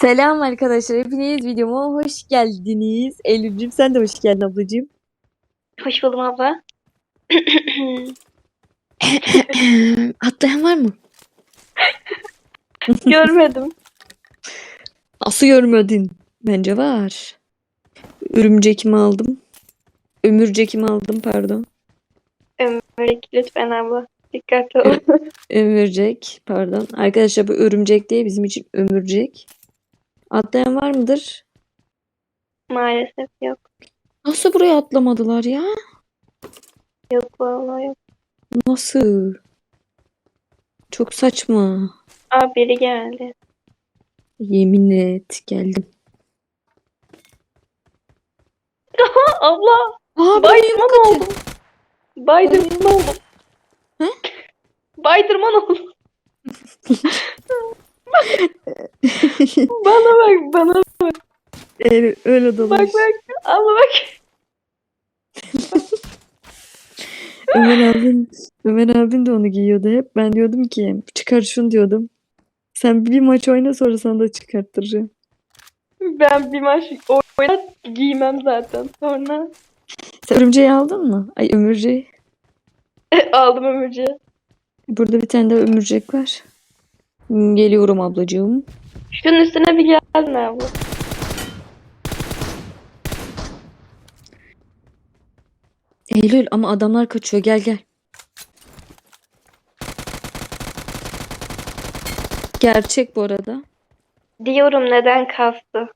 Selam arkadaşlar. Hepiniz videoma hoş geldiniz. Eylül'cüm sen de hoş geldin ablacığım. Hoş buldum abla. Atlayan var mı? Görmedim. Nasıl görmedin? Bence var. Örümcekimi aldım. Ömürcekimi aldım pardon. Ömürlük lütfen abla. Dikkatli ol. Ömürcek pardon. Arkadaşlar bu örümcek değil bizim için ömürcek. Atlayan var mıdır? Maalesef yok. Nasıl buraya atlamadılar ya? Yok vallahi yok. Nasıl? Çok saçma. Aa biri geldi. Yemin et geldim. Abla. Aa Baydırman oldum. Baydırman oldum. He? Baydırman oldum. bana bak bana Evet, öyle dolaş. bak bak. Abla bak. Ömer abin, Ömer abin de onu giyiyordu hep. Ben diyordum ki çıkar şunu diyordum. Sen bir maç oyna sonra sana da çıkarttıracağım. Ben bir maç oynat giymem zaten. Sonra Sen örümceği aldın mı? Ay ömürceği. aldım ömürcüğü. Burada bir tane daha ömürcek var. Geliyorum ablacığım. Şunun üstüne bir geldin abla. Eylül ama adamlar kaçıyor. Gel gel. Gerçek bu arada. Diyorum neden kastı.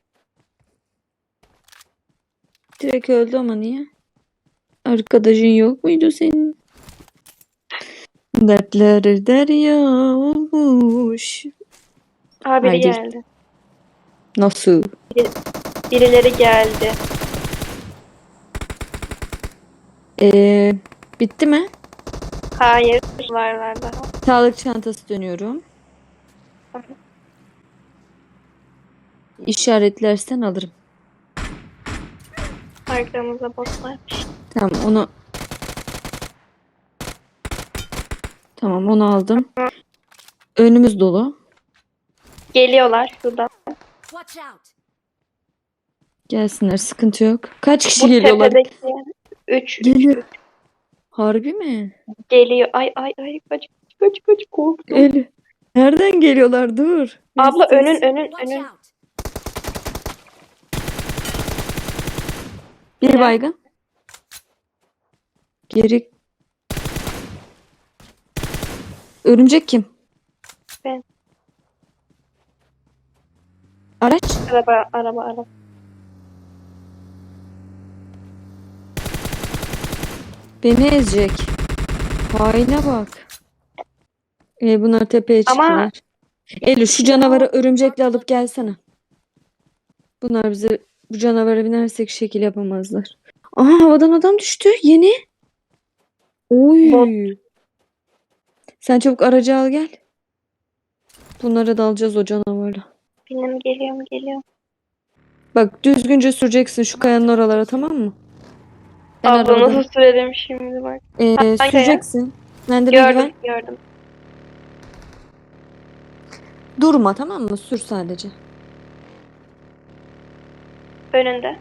Direkt öldü ama niye? Arkadaşın yok muydu senin? Dertleri derya olmuş. Aa biri Haydi. geldi. Nasıl? Birileri geldi. Ee, bitti mi? Hayır varlar daha. Sağlık çantası dönüyorum. İşaretlersen alırım. Arkamızda bot var. Tamam onu Tamam onu aldım. Önümüz dolu. Geliyorlar şuradan. Watch out! Gelsinler sıkıntı yok. Kaç kişi Bu geliyorlar? tepedeki üç Geliyor. Harbi mi? geliyor. Ay ay ay kaç kaç kaç korktum. El. Nereden geliyorlar? Dur. Abla Biz- önün önün önün. Bir baygın. Geri. Örümcek kim? Ben. Araç. Araba araba araba. Beni ezecek. Haine bak. E, bunlar tepeye Ama- çıktılar. Eylül şu canavarı örümcekle alıp gelsene. Bunlar bize bu canavara binersek şekil yapamazlar. Aha havadan adam düştü. Yeni. Oy. Bot. Sen çabuk aracı al gel. Bunlara dalacağız o canavarla. Benim geliyorum geliyorum. Bak düzgünce süreceksin şu kayanın oralara tamam mı? Ben Abla arabadayım. nasıl sürelim şimdi bak. Ee, kaya? süreceksin. De güven. Gördüm gördüm. Durma tamam mı? Sür sadece. Önünde.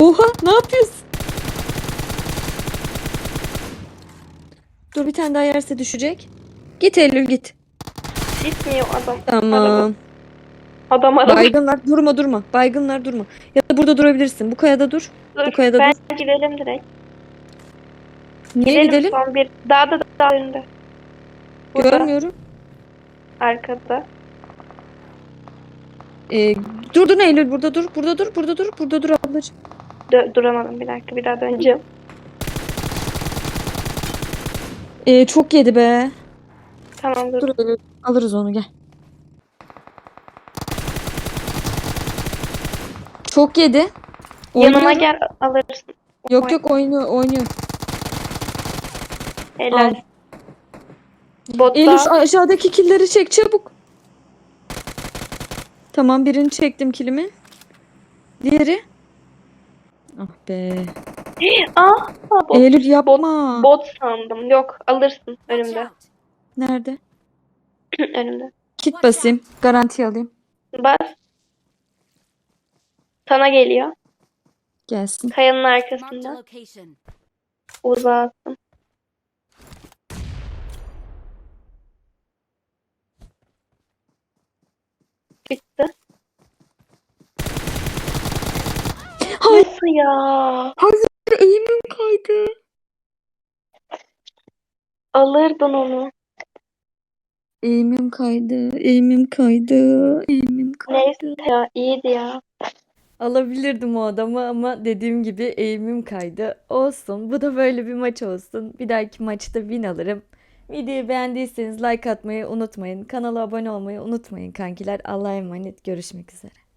Oha ne yapıyorsun? Dur bir tane daha yerse düşecek. Git Eylül git. Gitmiyor adam. Tamam. Adam araba. Baygınlar durma durma. Baygınlar durma. Ya da burada durabilirsin. Bu kayada dur. Dur, bu kayada ben dur. gidelim direkt. Niye gidelim? Son bir. Daha da daha önünde. Burada. Görmüyorum. Arkada. Ee, durdun Eylül burada dur. Burada dur. Burada dur. Burada dur ablacığım. Dö- duramadım bir dakika bir daha döneceğim. Ee, çok yedi be. Tamam dur. Dur. Alırız onu gel. Çok yedi. Yanıma Oynuyorum. gel alırsın. Yok yok oynuyor oynuyor. Helal. Al. Botta. Eylül şu aşağıdaki killeri çek çabuk. Tamam birini çektim kilimi. Diğeri. Ah be. Ah, bot, Eylül yapma. bot sandım. Yok alırsın önümde. Nerede? önümde. Kit basayım. Garanti alayım. Bas. Sana geliyor. Gelsin. Kayanın arkasında. attım. Bitti. Hayır. Nasıl ya? Eğimim kaydı. Alırdın onu. Eğimim kaydı. Eğimim kaydı. Eğimim kaydı. Neyse ya iyiydi ya. Alabilirdim o adamı ama dediğim gibi eğimim kaydı. Olsun. Bu da böyle bir maç olsun. Bir dahaki maçta win alırım. Videoyu beğendiyseniz like atmayı unutmayın. Kanala abone olmayı unutmayın kankiler. Allah'a emanet. Görüşmek üzere.